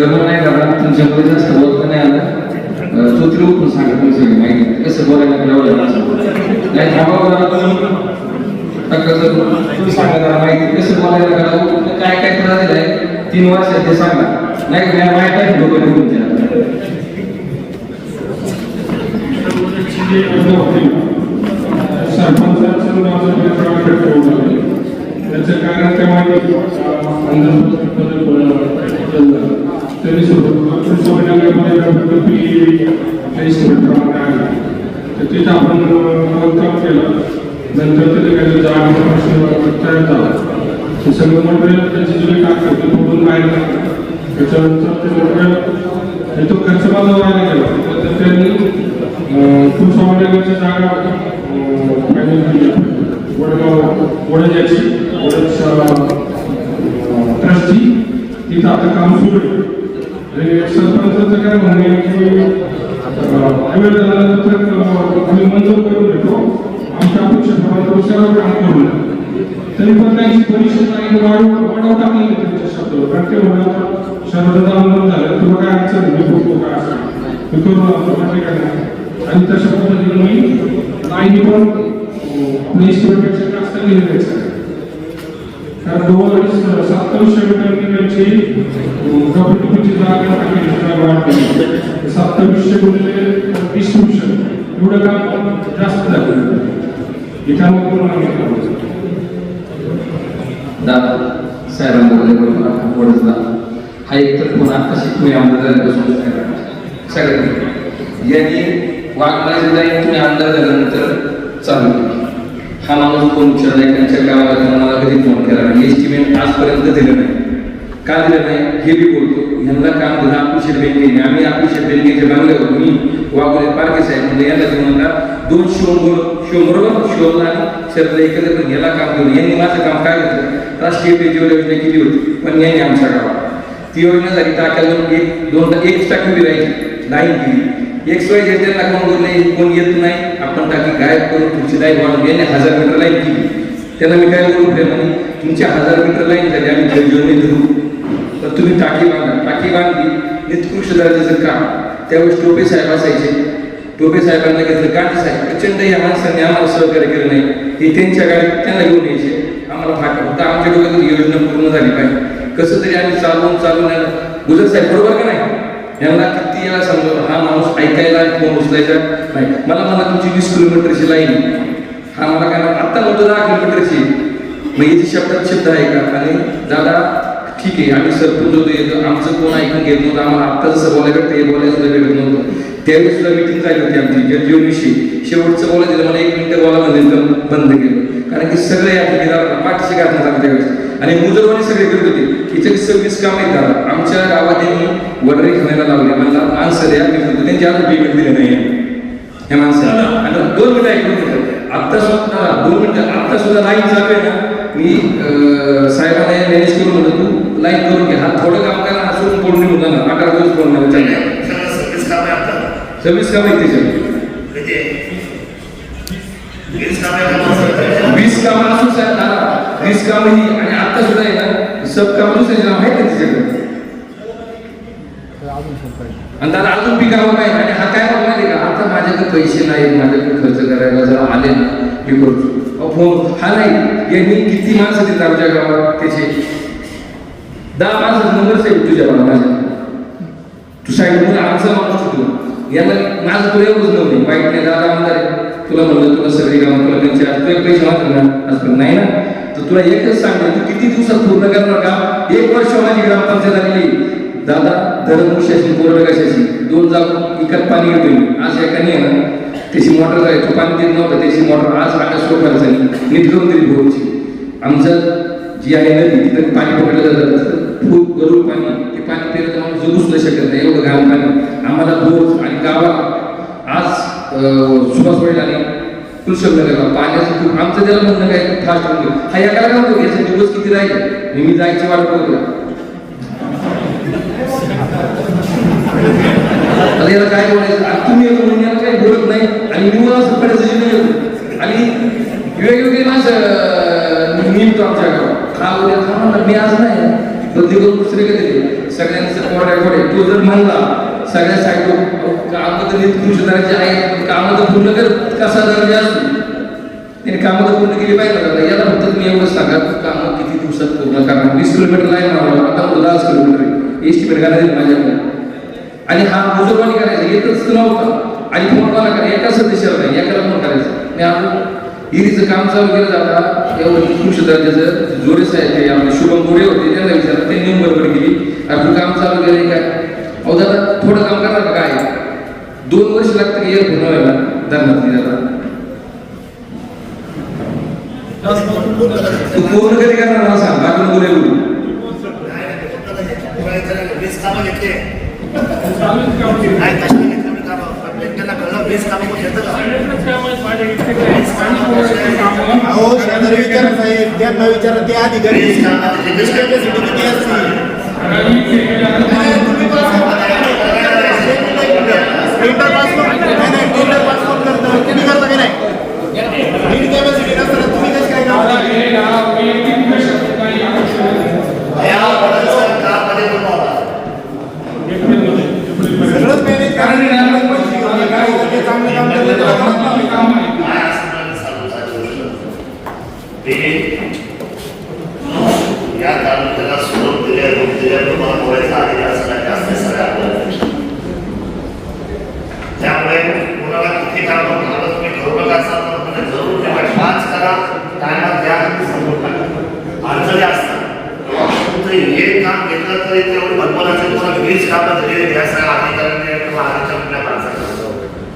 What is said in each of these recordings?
मला नाही करणार तुमच्या तुमच्यामध्ये जास्त बोलत नाही आलं. सूत्र उठून सांगा तुम्ही सगळी माहिती कसं बोलायला लागलं एवढं? नाही थांबा जरा सांगा माहिती कसं बोलायला करावं काय काय त्रास दिलाय? तीन वर्ष ते सांगा. नाही का नाही आहे डोकं तुमच्या सरपंचाचं माझं मित्राकडे ठेवून आले. त्याचं कारण काय माहिती? त्यांनी तर तिथं आपण काम केलं नंतर तिथे काही जागा तयार झाला ते सगळं मटेरियल त्याचे जे काम करते फोडून त्याच्यानंतर ते मटेरियल तो खर्च माझा व्हायला गेला तर त्यांनी खूप मंडळाची जागा वडगाव वडजाची तिथं आता काम सुरू आहे आणि सरपंचाचं काय म्हणणं आहे की अवेळ झाल्यानंतर आम्ही मंजूर करून देतो आमच्या अपेक्षेप्रमाणे सर्व काम करू तरी पण त्यांची परिषद आणि वाढ वाढव टाकली नाही त्यांच्या शब्दावर कारण ते म्हणतात शब्दाचं आंदोलन झालं तुला काय अडचण आहे? मी बघतो काय असं मी करून आणतो माहिती का नाही आणि तशा पद्धतीने मी नाही पण आपल्या इस्टिमेटपेक्षा जास्त लिहिलेच आहे कारण दोन सत्तावीसशे मीटर त्यांची गवडणुकीची जागा टाकली जागा एवढं काम जास्त झालं. याच्यामुळे पण दादा साहेबांना बोलले दादा हा एक तर फोन आत्ताशी तुम्ही आमदार झाल्यापासून सगळ्यात यांनी वाघमारी जाईल तुम्ही आमदार झाल्यानंतर चालू केली. हा माणूस कोण विचारलाय त्यांच्या गावाला मला कधी फोन केला नाही. एस्टिमेट आजपर्यंत दिलं नाही. का दिलं नाही? हे बी बोलतो. यांना काम दिलं आपली बँकेने आम्ही अपिशेट बँकेच्या बांगल्यावर मी वाघोले पारखे साहेब म्हणजे यांना घेऊन म्हणला दोन शिवम शोभर बरोबर आणि शरदला एकत्र पण याला काम दिलं. यांनी माझं काम काय घेतलं? राष्ट्रीय पेजीवर योजना केली होती? पण यांनी आमच्या गावात ती योजना झाली टाक्याला दोन एक दोन एक टाकी राहायची लाईन केली. एक्स वाय जे त्यांना कोण बोलले? कोण येत नाही. आपण टाकी गायब करून तुमची लाईन वाढवून यांनी हजार मीटर लाईन केली. त्यांना मी काय बोलून ठेवलं म्हणे तुमची हजार मीटर लाईन झाली आम्ही जलजीवन धरू. तर तुम्ही टाकी बांधा. टाकी बांधली निकृष्ट दर्जाचं काम. त्यावेळेस टोपे साहेब असायचे. टोपे साहेबांना घेतलं गांधी साहेब. प्रचंड या माणसांनी आम्हाला सहकार्य केलं नाही. हे त्यांच्या गाडीत त्यांना घेऊन यायचे. आम्हाला फाटा होता आमच्या डोक्यात योजना पूर्ण झाली पाहिजे. कसं तरी आम्ही चालवून चालवून गुजर साहेब बरोबर का नाही? यांना किती याला सांगतो हा माणूस ऐकायला फोन उचलायचा नाही. मला मला तुमची वीस किलोमीटरची लाईन हा मला काय आत्ता म्हणतो दहा किलोमीटरची मग याची शब्दात शब्द आहे का? आणि दादा ठीक आहे आम्ही सरपंच होतो येतो. आमचं कोण ऐकून घेत नव्हतं आम्हाला आत्ता जसं बोलायला ते बोलायला सुद्धा भेटत नव्हतं. त्यावेळी सुद्धा मिटिंग झाली होती आमची जलजीवनविषयी शेवटचं बोलायचं दिलं मला एक मिनिटं बोला म्हणजे तर बंद केलं. कारण की सगळे आपल्या पाठीशी घातलं झालं त्यावेळेस. आणि मुजरवाणी सगळे करत होते. हिचे सव्वीस काम आहेत दादा आमच्या गावात यांनी वडरे खाण्याला लावले मला माणसं मी म्हणतो त्यांची अजून पेमेंट दिले नाही. या माणसाला आणि दोन मिनिटं ऐकून घेतलं आत्ता सुद्धा दोन मिनिटं आत्ता सुद्धा लाईन चालू आहे ना. मी साहेबांना मॅनेज करून म्हणतो तू लाईन करून घे. हा थोडं काम करा असून पडून निघून जाणार अकरा दिवस पडून सव्वीस काम आहेत त्याच्यात. वीस काम असून साहेब वीस काम ही आणि आता सुद्धा आहे ना सब काम दुसऱ्याचे नाव आहे त्याच्याकडे? आणि दादा अजून बी नाही. आणि हा काय म्हणतो माहिती का? आता माझ्याकडे पैसे नाही माझ्याकडे खर्च करायला जरा आले ना. मी करतो फोन हा नाही. यांनी किती माणसं दिली आमच्या गावात? त्याचे दहा माणसं नंबर साहेब तुझ्या मला माझ्या तू साहेब आमचा माणूस तू. याला माझं तुला एवढंच नव्हतं वाईट नाही दादा आमदार तुला म्हणलं तुला सगळी कामं तुला त्यांचे आज तुला पैसे मागतो ना? नाही ना? तर तुला एकच सांगतो तू किती दिवसात पूर्ण करणार का? एक वर्ष माझी ग्रामपंचायत आलेली दादा धरण कशाची कोरड कशाची? दोन जाग इकत पाणी घेतोय. मी. आज एकाने आहे ना त्याची मोटर आहे तो पाणी देत नव्हता. त्याची मोटर आज आकाश रोखायला झाली. नीट करून दिली भोरची आमचं जी आहे नदी तिथं पाणी पकडलं जातं. फूल गरुड पाणी ते पाणी पिलं तर माणूस जगूच नाही शकत नाही. एवढं घाण पाणी. आम्हाला बोर आणि गावात आज सुभाष वडील आणि कुलशंकरला पाण्याचं खूप आमचं त्याला म्हणणं काय? फास्ट होऊन हा एकाला काय होतो? याचे दिवस किती राहील? मी जायची वाट बघतो आता याला काय बोलायचं? आता तुम्ही येतो म्हणून याला काही बोलत नाही आणि निवड असं पडायचं नाही आणि वेगवेगळे माझं निमतो आमच्या गावात हा उद्या खा ना मी आज नाही बंदी करून दुसरे कधी सगळ्यांचं कोरड्या कोरडे तो जर म्हणला सगळ्या साईड कामं तर नीट कृषी दर्जाचे आहे कामं तर पूर्ण कर कसा दर्जा असतो त्याने कामं तर पूर्ण केली पाहिजे का? याला फक्त तुम्ही एवढं सांगा कामं किती दिवसात पूर्ण करणार? वीस किलोमीटर लाईन मारला आता मला दहाच किलोमीटर एस्टिमेट करायला माझ्याकडे. आणि हा मुजोरवाणी करायचा? येतच नव्हता आणि फोनवाला करा एका सदस्याला नाही एकाला फोन करायचा? आणि आपण इरीचं काम चालू केलं जाता. एवढं कृषी दर्जाचं जोरे साहेब ते आपले शुभम गोरे होते त्यांना विचारलं त्यांनी बरोबर केली. आपण काम चालू केलं काय अहो दादा थोडं काम करणार का काय? दोन वर्ष लागतं की? एअरफोन व्हायला धरणात दादा. तू पूर्ण कधी करणार मला सांग? बाकी बोले. बोलू नाही कशाला घेतली एवढी कामं त्यांना कळलं कामं घेतं का. अहो शेजारी विचारा साहेब त्यांना विचारा ते अधिकारी capacity किती असते टेंडर पास नाही टेंडर पास करता. तुम्ही करता की नाही नीट कॅपॅसिटी नसताना तुम्ही कसं काय मला करता हे ना वैयक्तिक कशाचं काही आवश्यक नाही. या वडाचं काममध्ये बनवला एप्रिलमध्ये एप्रिलमध्ये. सगळंच मॅनेज कारण पैसे घेऊन काय होतं ते चांगलं काम केलं तर काम करावंच लागतं. काम आहे. काय असणार चालू चालू गोष्ट. ते या तालुक्याला सोडून दिल्या रूप दिल्या तुम्हाला बोलायचा अधिकार सगळ्यात जास्त आहे सगळ्या आपल्याला. त्यामुळे कोणाला किती काम करायला तुम्ही करू नका असं म्हणजे जरूर ठेवा करा टायमात द्या संपूर्ण टाका. अडचणी असतात. तुमचं काम घेतलं तरी तेवढं भरभराचं तुम्हाला वीज कामं या सगळ्या अधिकाऱ्यांनी किंवा आधीच्या माणसाला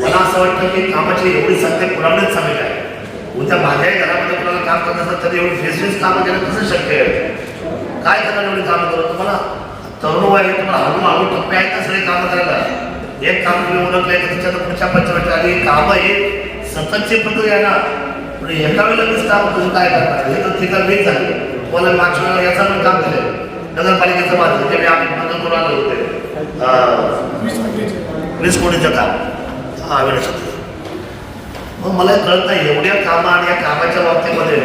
मला असं वाटतं की कामाची एवढी संख्या पुरावणीच चांगली आहे उद्या माझ्याही घरामध्ये कुणाला काम करत असतात तरी एवढी फेस फेस कामं केलं कसं शक्य आहे? काय करणार एवढी कामं करू? तुम्हाला तरुण आहे, तुम्हाला हळूहळू टप्पे आहेत ना सगळे कामं करायला. एक काम तुम्ही ओळखलंय तर त्याच्यात पुढच्या पंचवर्षी आधी कामं हे सततची प्रक्रिया आहे ना. पण एका वेळेला मीच काम करून काय करणार? हे तर ठिकाण मीच झाली. मला मागच्या वेळेला याचं पण काम दिलं नगरपालिकेचं माझं ते मी आम्ही मदत करून आले होते. वीस कोटीचं. काम. हा वेळेस मग मला कळत नाही एवढ्या कामं आणि या कामाच्या बाबतीमध्ये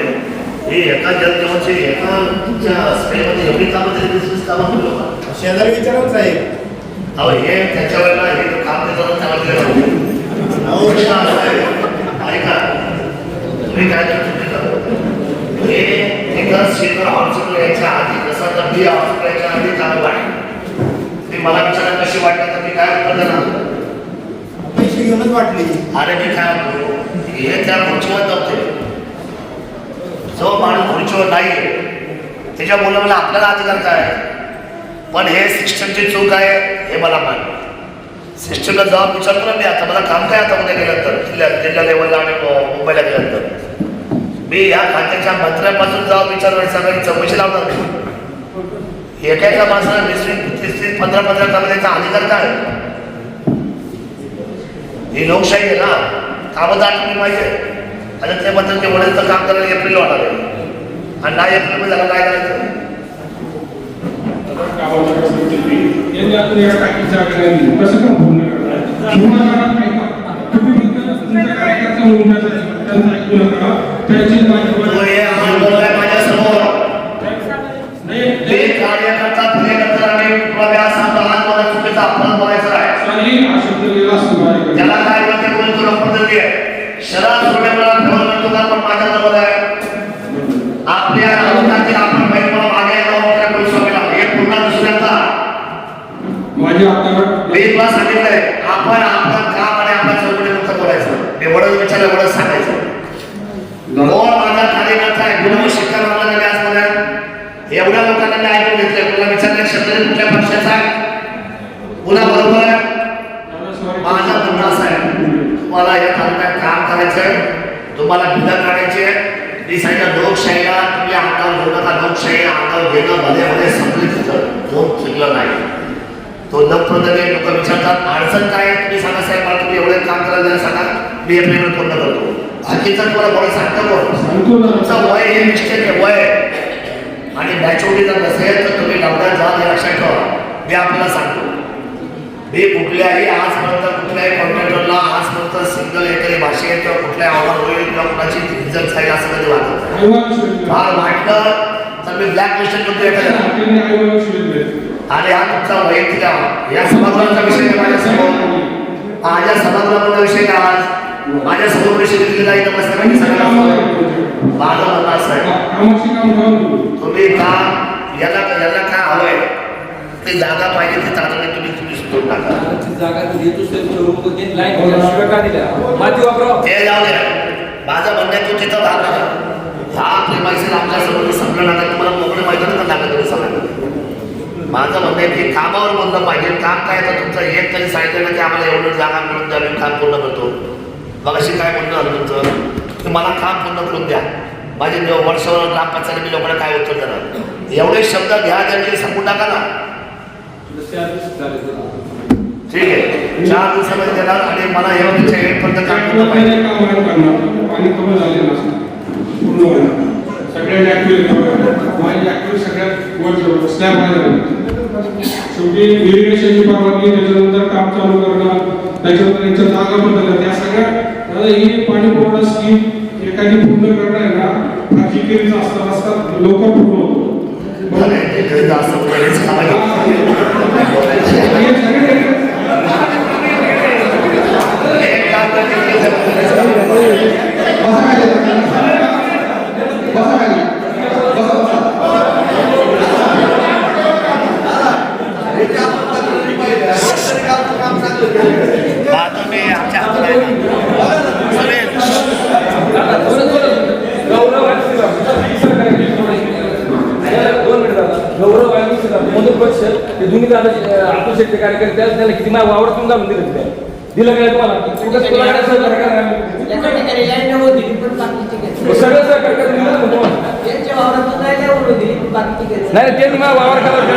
हे एका जलजीवनची एका तुमच्या स्प्रेमध्ये एवढी कामं तरी वीस कामं केलं. का? शेजारी विचारा साहेब अहो हे त्याच्या वेळेला हे काम देताना त्यामध्ये अहो ऐका तुम्ही काय करतो हे एका शेखर हॉस्पिटल यायच्या आधी जसं आता बी हॉस्पिटल यायच्या आधी चालू आहे. ते मला विचारा कशी वाटतं तर मी काय उत्तर देणार पैसे घेऊनच वाटली. अरे मी काय म्हणतो? हे त्या खुर्चीवर जमते जो माणूस खुर्चीवर नाही त्याच्या मुलाला आपल्याला अधिकार काय? आहे? पण हे सिस्टमची चूक आहे. हे मला मान सिस्टमला जाऊन विचारतो ना मी आता. मला काम काय आता उद्या गेल्यानंतर? जिल्ह्या जिल्हा लेवलला आणि मुंबईला गेल्यानंतर. मी ह्या खात्याच्या मंत्र्यापासून जाऊन विचारलं सगळ्यांनी चौकशी लावणार नाही एका माणसाला वीस वीस तीस तीस पंधरा पंधरा काम द्यायचा अधिकार काय? आहे? ही लोकशाही आहे ना. कामं तर आठवली पाहिजे आणि ते म्हणतात ते वडीलचं काम करायला एप्रिल होणार आहे. आणि नाही एप्रिलमध्ये झालं काय करायचं. गावाला कसं केली. या टाकीच्या कसं तुम्ही कार्यकर्ता होऊन ऐकू नका. त्याची माझी- तो हे आम्हाला बोललाय माझ्यासमोर नाही, ते कार्यकर्ता पुढे करतात आणि तुला सांगतो आज मला चुकीचा अपमान बोलायचा आहे साली हा शब्द गेला असतो माझ्याकडे. त्याला काय म्हणते बोलतो पद्धती आहे शराब सोडण्याला ठेवून म्हणतो का पण माझ्या जवळ आहे आपल्या तालुक्यातील आपण बहीण मला मागे यावं त्या गोस्वामीला हे पुन्हा दुसऱ्यांदा माझी आता मी तुला सांगितलंय आपण आपलं काम आणि आपल्या चौकडी मुक्त बोलायचं मी वडच विचारलं वडच सांगायचं कोण माझा कार्यकर्ता आहे गुरु शिक्षण मला झाले मला. एवढ्या लोकांना मी ऐकून घेतलं तुला विचारलं शब्द कुठल्या पक्षाचा. आहे पुन्हा बरोबर. आहे माझं म्हणणं असा आहे तुम्हाला या तालुक्यात काम करायचंय. तुम्हाला बिलं काढायची. आहे मी सांगितलं लोकशाहीला तुम्ही हातावर घेऊ नका लोकशाही हातावर घेणं मध्ये मध्ये संपलं तिथं. कोण चुकलं नाही. तो लग्न लोक विचारतात अडचण काय तुम्ही सांगा साहेब मला तुम्ही एवढं काम करायला सांगा. मी एप्रिल पूर्ण करतो बाकीचं तुम्हाला सांगतो कोण सांगतो ना. तुमचं वय हे आहे वय आणि मॅच्युरिटी जर नसेल तर तुम्ही लग्नात जा हे लक्षात ठेवा मी आपल्याला सांगतो मी कुठल्याही आजपर्यंत कुठल्याही कॉन्ट्रॅक्टरला आजपर्यंत सिंगल एकरी भाषेत किंवा कुठल्या आव्हान होईल किंवा कुणाची इज्जत जाईल असं कधी वाटत. फार वाटलं तर मी ब्लॅक लिस्ट करतो. आणि हा तुमचा वैयक्तिक आहे. या सभागृहाचा विषय माझ्यासमोर माझ्या सभागृहाचा विषय आज माझ्यासमोर कशी दिलेला आहे माझं असं आहे. तुम्ही का याला याला काय हवंय ते जागा पाहिजे ते तातडीने तुम्ही तुम्ही सुचवून टाका. जागा ते जाऊ द्या. माझं म्हणणं तू तिथं भाग नका हा प्रेमाशी आपल्यासमोर संपलं नका तुम्हाला मोकळे माहिती का लागत तुम्ही सांगा माझं म्हणणं आहे की कामावर बोललं पाहिजे. काम काय तर तुमचं एक तरी सांगितलं ना की आम्हाला एवढं जागा मिळून द्या काम पूर्ण करतो. मग अशी काय म्हणणं आलं तुमचं? की मला काम पूर्ण करून द्या. माझे वर्षावर ग्रामपंचायत मी लोकांना काय उत्तर देणार? एवढे शब्द घ्या त्यांनी सांगून टाका ना. ठीक आहे. चार दिवसामध्ये देणार आणि मला एवढं काम पूर्ण पाहिजे. झाले सगळ्यात वर स्लॅब आहे शेवटी इरिगेशनची परवानगी त्याच्यानंतर काम चालू करणं त्याच्यानंतर यांच्या जागा बदलल्या. त्या सगळ्या दादा ही पाणी पुरवठा स्कीम एखादी पूर्ण करणं आहे ना? हा जिकिरीचा असतात असतात लवकर पूर्ण होतो मला ते घरी जास्त बोलायचं काम आहे. हे सगळे एक काम करते, हा, तुम्ही आमच्या हातात आहे ना. सुनील, गौरव आणि सेवा. दोन मिनिटं दादा. गौरव आणि सेवा. मधुर पक्ष हे दोन्ही दादा अतुल शेट्टी कार्यकर्ते आहेत. त्यांना किती माझ्या वावरातून जाऊन दिलं तिथे. दिलं काय तुम्हाला. सहकार्य करणार. सगळं सहकार्य दिलं ना तुम्हाला. नाही त्यांनी मला वावर तुम्ही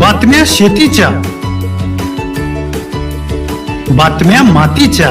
बातम्या शेतीच्या बातम्या मातीच्या.